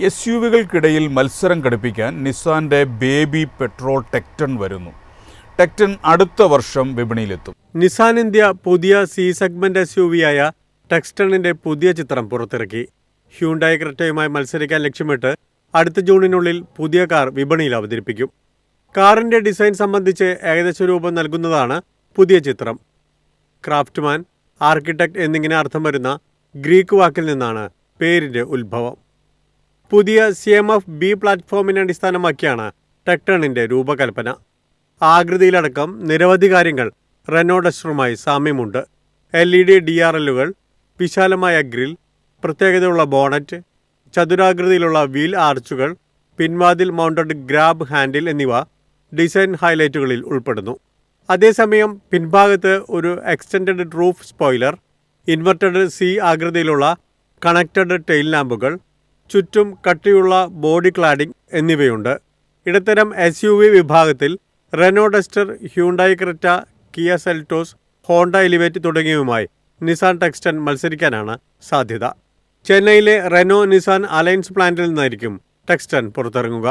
S U വികൾക്കിടയിൽ മത്സരം ഘടിപ്പിക്കാൻ നിസാന്റെ baby petrol ടെക്ടൺ വരുന്നു. Tekton അടുത്ത വർഷം വിപണിയിലെത്തും. നിസാൻ ഇന്ത്യ പുതിയ സി സെഗ്മെന്റ് എസ് യു വിയായ ടെക്സ്റ്റണിന്റെ പുതിയ ചിത്രം പുറത്തിറക്കി. ഹ്യൂണ്ടായി ക്രെറ്റയുമായി മത്സരിക്കാൻ ലക്ഷ്യമിട്ട് അടുത്ത ജൂണിനുള്ളിൽ പുതിയ കാർ വിപണിയിൽ അവതരിപ്പിക്കും. കാറിന്റെ ഡിസൈൻ സംബന്ധിച്ച് ഏകദേശ രൂപം നൽകുന്നതാണ് പുതിയ ചിത്രം. ക്രാഫ്റ്റ്മാൻ ആർക്കിടെക്ട് എന്നിങ്ങനെ അർത്ഥം വരുന്ന ഗ്രീക്ക് വാക്കിൽ നിന്നാണ് പേരിന്റെ ഉത്ഭവം. പുതിയ സി എം എഫ് ബി പ്ലാറ്റ്ഫോമിനെ അടിസ്ഥാനമാക്കിയാണ് ടെക്ടണിന്റെ രൂപകൽപ്പന. ആകൃതിയിലടക്കം നിരവധി കാര്യങ്ങൾ റെനോ ഡസ്റ്ററുമായി സാമ്യമുണ്ട് L E D D R എല്ലുകൾ വിശാലമായ ഗ്രിൽ പ്രത്യേകതയുള്ള ബോണറ്റ് ചതുരാകൃതിയിലുള്ള വീൽ ആർച്ചുകൾ പിൻവാതിൽ മൗണ്ടഡ് ഗ്രാബ് ഹാൻഡിൽ എന്നിവ ഡിസൈൻ ഹൈലൈറ്റുകളിൽ ഉൾപ്പെടുന്നു. അതേസമയം പിൻഭാഗത്ത് ഒരു extended roof spoiler inverted C ആകൃതിയിലുള്ള കണക്റ്റഡ് ടെയിൽ ലാമ്പുകൾ ചുറ്റും കട്ടിയുള്ള ബോഡി ക്ലാഡിംഗ് എന്നിവയുണ്ട്. ഇടത്തരം എസ് യു വി വിഭാഗത്തിൽ Renault Duster Hyundai Creta Kia Seltos Honda Elevate തുടങ്ങിയവയുമായി Nissan Tekton മത്സരിക്കാനാണ് സാധ്യത. ചെന്നൈയിലെ റെനോ നിസാൻ അലയൻസ് പ്ലാന്റിൽ നിന്നായിരിക്കും ടെക്സ്റ്റൻ പുറത്തിറങ്ങുക.